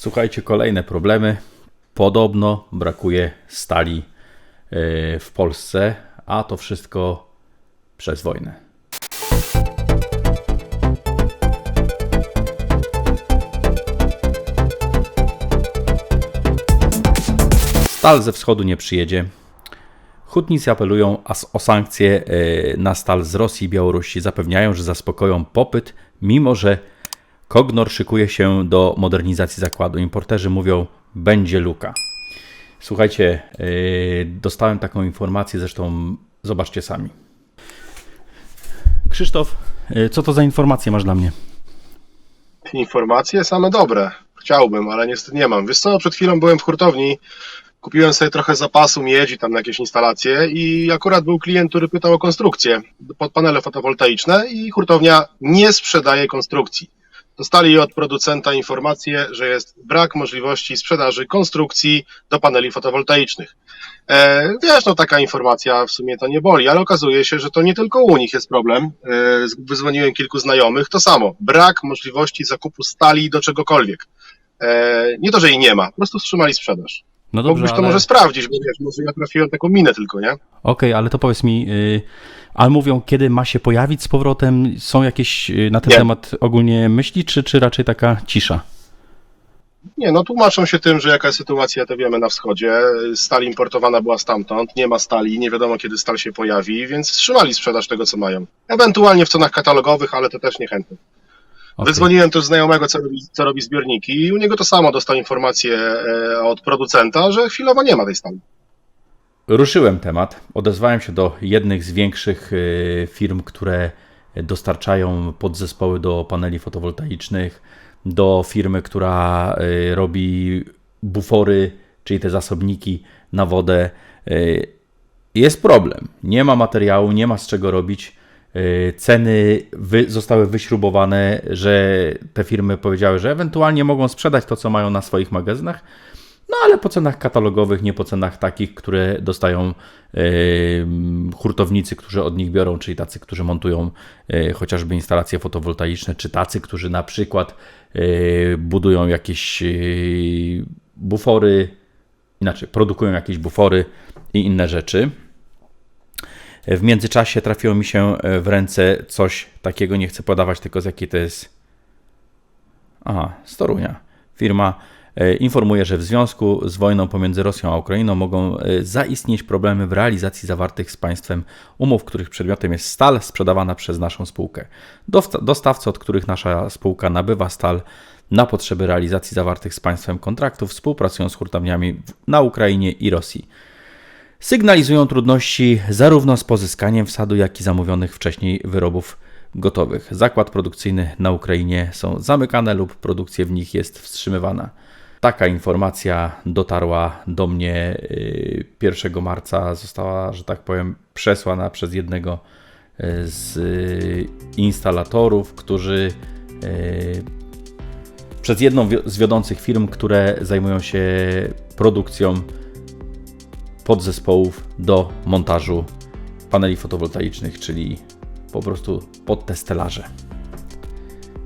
Słuchajcie, kolejne problemy. Podobno brakuje stali yy, w Polsce, a to wszystko przez wojnę. Stal ze wschodu nie przyjedzie. Hutnicy apelują o sankcje e, na stal z Rosji i Białorusi. Zapewniają, że zaspokoją popyt, mimo że Kognor szykuje się do modernizacji zakładu. Importerzy mówią, będzie luka. Słuchajcie, e, dostałem taką informację, zresztą zobaczcie sami. Krzysztof, e, co to za informacje masz dla mnie? Informacje same dobre. Chciałbym, ale niestety nie mam. Wiesz co, przed chwilą byłem w hurtowni, kupiłem sobie trochę zapasu miedzi tam na jakieś instalacje i akurat był klient, który pytał o konstrukcję pod panele fotowoltaiczne i hurtownia nie sprzedaje konstrukcji. Dostali od producenta informację, że jest brak możliwości sprzedaży konstrukcji do paneli fotowoltaicznych. E, wiesz, no taka informacja w sumie to nie boli, ale okazuje się, że to nie tylko u nich jest problem. E, wydzwoniłem kilku znajomych, to samo. Brak możliwości zakupu stali do czegokolwiek. E, nie to, że jej nie ma, po prostu wstrzymali sprzedaż. No Mógłbyś to może sprawdzić, bo wiesz, może ja trafiłem taką minę tylko, nie? Okej, ale to powiedz mi, yy, ale mówią, kiedy ma się pojawić z powrotem? Są jakieś yy, na ten Nie. temat ogólnie myśli, czy, czy raczej taka cisza? Nie, no tłumaczą się tym, że jaka jest sytuacja, to wiemy na wschodzie. Stal importowana była stamtąd, nie ma stali, nie wiadomo kiedy stal się pojawi, więc wstrzymali sprzedaż tego, co mają. Ewentualnie w cenach katalogowych, ale to też niechętnie. Okej. Wydzwoniłem też znajomego, co robi, co robi zbiorniki i u niego to samo dostał informację e, od producenta, że chwilowo nie ma tej stali. Ruszyłem temat. Odezwałem się do jednych z większych y, firm, które dostarczają podzespoły do paneli fotowoltaicznych, do firmy, która y, robi bufory, czyli te zasobniki na wodę. Y, Jest problem. Nie ma materiału, nie ma z czego robić. Y, Ceny wy, zostały wyśrubowane, że te firmy powiedziały, że ewentualnie mogą sprzedać to, co mają na swoich magazynach, no ale po cenach katalogowych, nie po cenach takich, które dostają yy, hurtownicy, którzy od nich biorą, czyli tacy, którzy montują yy, chociażby instalacje fotowoltaiczne, czy tacy, którzy na przykład yy, budują jakieś yy, bufory, inaczej, produkują jakieś bufory i inne rzeczy. W międzyczasie trafiło mi się w ręce coś takiego, nie chcę podawać tylko z jakiej to jest Aha, z Torunia. Firma e, informuje, że w związku z wojną pomiędzy Rosją a Ukrainą mogą e, zaistnieć problemy w realizacji zawartych z państwem umów, których przedmiotem jest stal sprzedawana przez naszą spółkę. Dostawcy, od których nasza spółka nabywa stal na potrzeby realizacji zawartych z państwem kontraktów, współpracują z hurtowniami na Ukrainie i Rosji. Sygnalizują trudności zarówno z pozyskaniem wsadu, jak i zamówionych wcześniej wyrobów gotowych. Zakład produkcyjny na Ukrainie są zamykane lub produkcja w nich jest wstrzymywana. Taka informacja dotarła do mnie y, 1 marca, została, że tak powiem, przesłana przez jednego y, z y, instalatorów, którzy y, przez jedną z wiodących firm, które zajmują się produkcją podzespołów do montażu paneli fotowoltaicznych, czyli po prostu pod te stelaże.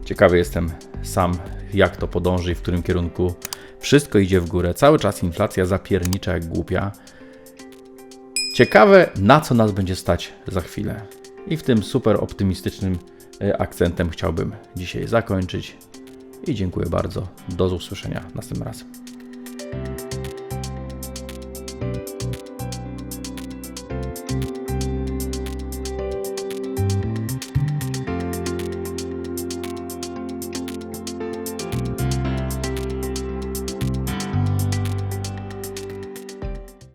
Ciekawy jestem sam, jak to podąży i w którym kierunku wszystko idzie w górę. Cały czas inflacja zapiernicza jak głupia. Ciekawe, na co nas będzie stać za chwilę. I w tym super optymistycznym e, akcentem chciałbym dzisiaj zakończyć. I dziękuję bardzo. Do usłyszenia następnym razem.